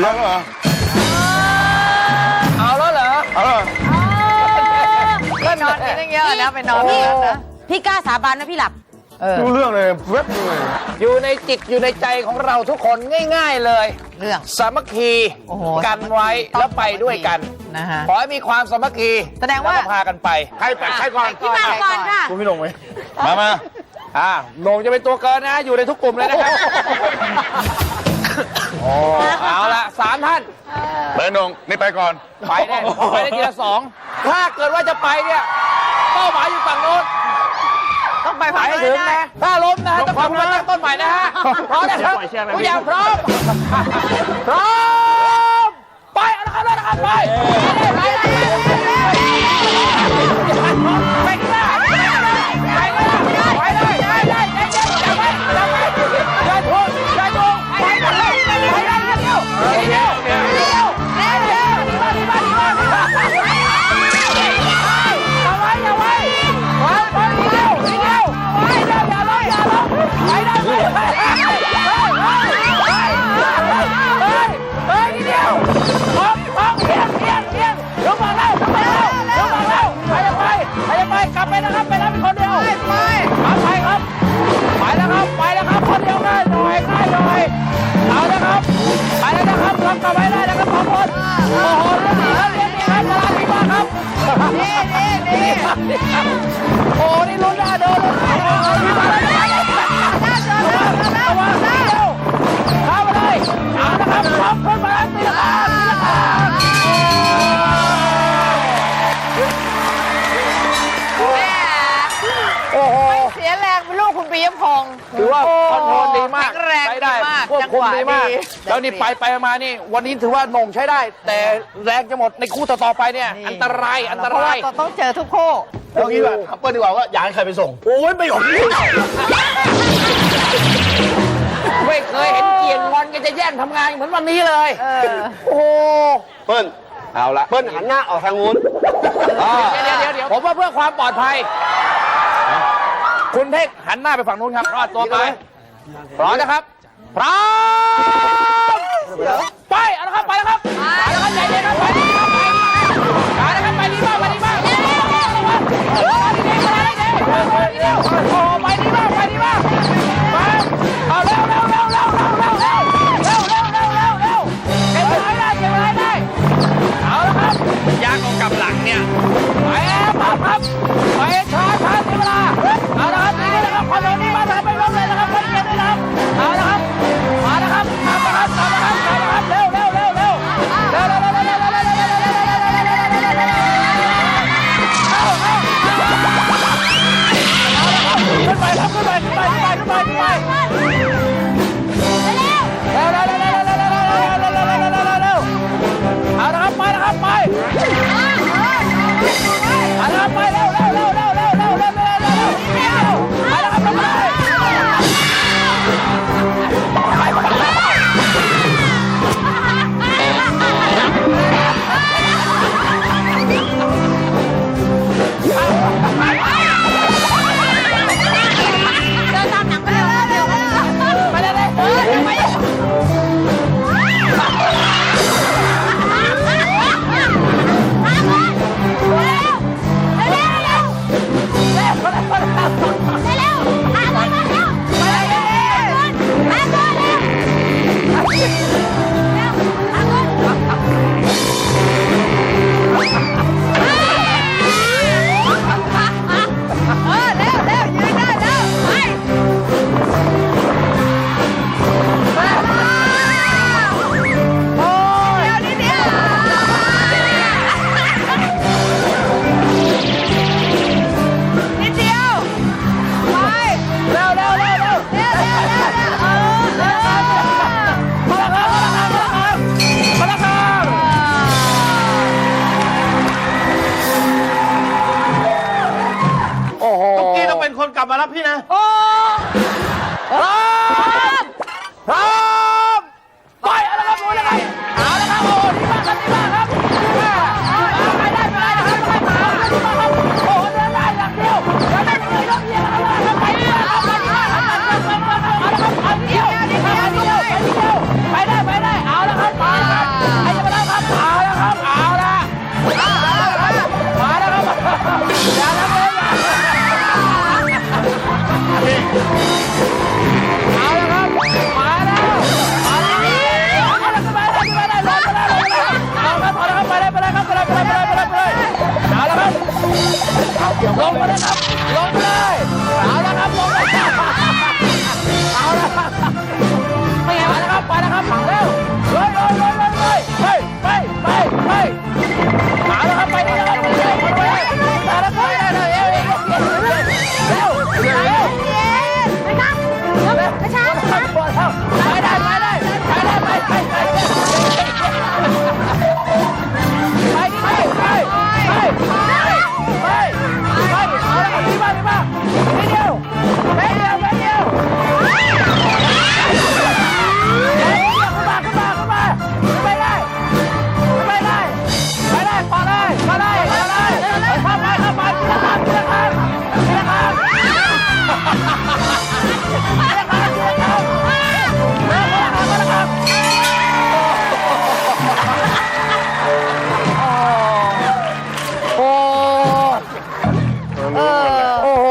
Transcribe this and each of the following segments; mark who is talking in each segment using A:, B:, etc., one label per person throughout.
A: แล้วเหรอา
B: แล้วเหรอ
A: เอาแล้ว
B: ก็นอนกินตั้งเยอนะไปนอน
C: พี่
B: นะ
C: พี่กล้าสาบานนะพี่หลับ
A: ดูเรื่องเลยเว็บเลย
B: อยู่ในจิตอยู่ในใจของเราทุกคนง่าย ๆเลย
C: เรื่อง
B: สามัคคีกันไว้แล้วไปด้วยกัน
C: นะฮะ
B: ขอให้มีความสามัคคี
C: แสดงว่า
B: พากันไป
A: ใครไปใครก่อน
C: พี่มาก่อนค่ะ
A: คุณพี่หนงไหมมามา
B: อ่าหนงจะเป็นตัวเกินนะ อยู่ในทุกกลุ่มเลยนะครับ เอาละสามท่าน
A: เบอร์นงนี่ไปก่อน
B: ไปได้ไปได้ทีละสองถ้าเกิดว่าจะไปเนี่ยเป้าหมายอยู่ฝั่งโน้น
C: ต้องไปฝั่ง
B: ให้ถึงนะถ้าล้มนะฮะต้องทำมาตั้งต้นใหม่นะฮะพร้อมนะครับทุกอย่างพร้อมพร้อมไปเอะครับเอะไป ปียพง
C: ศ์
B: ถือว่าคอนโทรลดีมาก
C: แข็งแรง
B: ใช้ได้
C: มาก
B: ควบคุมดีมากแล้วนี่ไปไปมานี่ วันนี้ถือว่าหน่งใช้ได้ แต่แรงจะหมดในคู่ต่อไปเนี่ยอันตรายอันตราย
C: ต้องเจอทุกคู่
A: เอางี้แบบเปิลดีกว่าว่าอยากให้ใครไปส่ง
B: โอ้ยไม่หยอกไม่เคยเห็นเกียร์งอนกันจะแย่งทำงานเหมือนวันนี้เลยโอ้
A: เปิ้ล
B: เอาละ
A: เปิ้ลหันหน้าออกทางนู้น
B: เดี๋ยวเดี๋ยวผมว่าเพื่อความปลอดภัย คุณเท่งหันหน้าไปฝั่งนู้นครับรอดตัวไปพร้อมนะครับพร้อมไปเอาละครับไปแล้วครับไปแล้วครับใจเย็นครับไปดีครับไปดีครับไปดีมากไปดีมากไปดีมากไปดีมากโอ้ไปดีมากไปดีมากไปเอาเร็วเร็วเร็วเร็วเร็วเร็วเร็วเร็วเร็วเร็วเร็วเก็บไว้ได้เก็บไว้ได้เอาละครับ
D: ยากเอากลับหลังเนี่ย
B: ไปปั๊บครับไปช้าช้า ตอนไมาทำไปเลยนะครับคเดียนะครับเอาละ มารับพี่นะ โอ้ ล
C: ง
B: มาแล้วครับล
A: ง เอ
B: อโอ้โห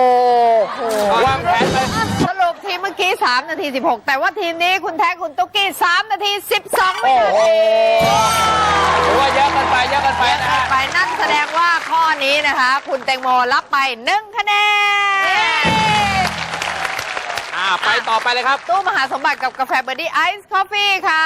B: วางแผนไปสรุปทีเมื่อกี้ 3 นา
C: ที 16 แต่ว่าทีมนี้คุณแท้คุณตุ๊กกี้ 3 นาที 12วินาที
B: ถืว่าเยอะกันไปเยอะกันไปนะฮะ
C: ไปนั่นแสดงว่าข้อนี้นะคะ คุณแตงโมรับไป 1 คะแนน
B: ไปต่อไปเลยครับ
C: ตู้มหาสมบัติกับกาแฟเบอร์ดี้ไอซ์คอฟฟี่ค่ะ